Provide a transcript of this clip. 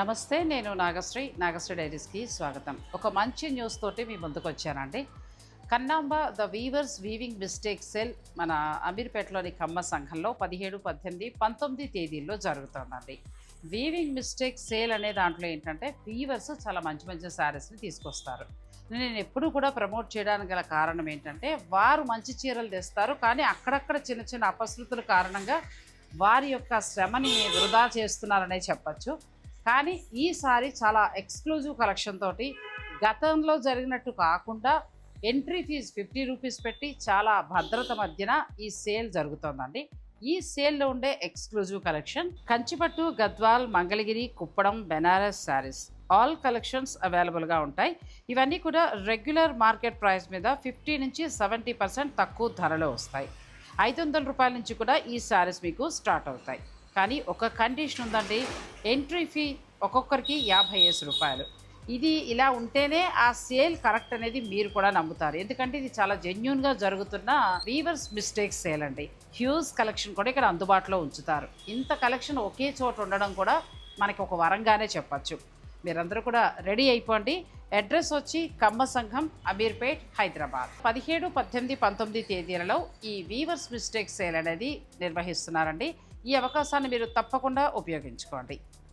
నమస్తే నేను నాగశ్రీ. నాగశ్రీ డైరీస్కి స్వాగతం. ఒక మంచి న్యూస్ తోటి మీ ముందుకు వచ్చానండి. Kannamba the weavers weaving mistake sale మన అమీర్పేటలోని కమ్మ సంఘంలో పదిహేడు పద్దెనిమిది పంతొమ్మిది తేదీల్లో జరుగుతుందండి. వీవింగ్ మిస్టేక్ సేల్ అనే దాంట్లో ఏంటంటే వీవర్స్ చాలా మంచి మంచి శారీస్ని తీసుకొస్తారు. నేను ఎప్పుడు కూడా ప్రమోట్ చేయడానికి గల కారణం ఏంటంటే వారు మంచి చీరలు తెస్తారు కానీ అక్కడక్కడ చిన్న చిన్న అపశృతుల కారణంగా వారి యొక్క శ్రమని వృధా చేస్తున్నారనే చెప్పచ్చు. కానీ ఈసారి చాలా ఎక్స్క్లూజివ్ కలెక్షన్ తోటి గతంలో జరిగినట్టు కాకుండా ఎంట్రీ ఫీజు ఫిఫ్టీ రూపీస్ పెట్టి చాలా భద్రత మధ్యన ఈ సేల్ జరుగుతోందండి. ఈ సేల్లో ఉండే exclusive collection Kanchipattu Gadwal Mangalagiri Kuppadam Banaras saris all collections అవైలబుల్గా ఉంటాయి. ఇవన్నీ కూడా రెగ్యులర్ మార్కెట్ ప్రైస్ మీద ఫిఫ్టీ నుంచి సెవెంటీ పర్సెంట్ తక్కువ ధరలో వస్తాయి. ఐదు వందల రూపాయల నుంచి కూడా ఈ శారీస్ మీకు స్టార్ట్ అవుతాయి. కానీ ఒక కండిషన్ ఉందండి. ఎంట్రీ ఫీ ఒక్కొక్కరికి యాభై వేసు రూపాయలు. ఇది ఇలా ఉంటేనే ఆ సేల్ కరెక్ట్ అనేది మీరు కూడా నమ్ముతారు. ఎందుకంటే ఇది చాలా జెన్యున్గా జరుగుతున్న వీవర్స్ మిస్టేక్ సేల్ అండి. హ్యూజ్ కలెక్షన్ కూడా ఇక్కడ అందుబాటులో ఉంచుతారు. ఇంత కలెక్షన్ ఒకే చోట ఉండడం కూడా మనకి ఒక వరంగానే చెప్పచ్చు. మీరందరూ కూడా రెడీ అయిపోండి. అడ్రస్ వచ్చి కమ్మ సంఘం అమీర్పేట్ హైదరాబాద్. పదిహేడు పద్దెనిమిది పంతొమ్మిది తేదీలలో ఈ వీవర్స్ మిస్టేక్ సేల్ అనేది నిర్వహిస్తున్నారండి. ఈ అవకాశాన్ని మీరు తప్పకుండా ఉపయోగించుకోండి.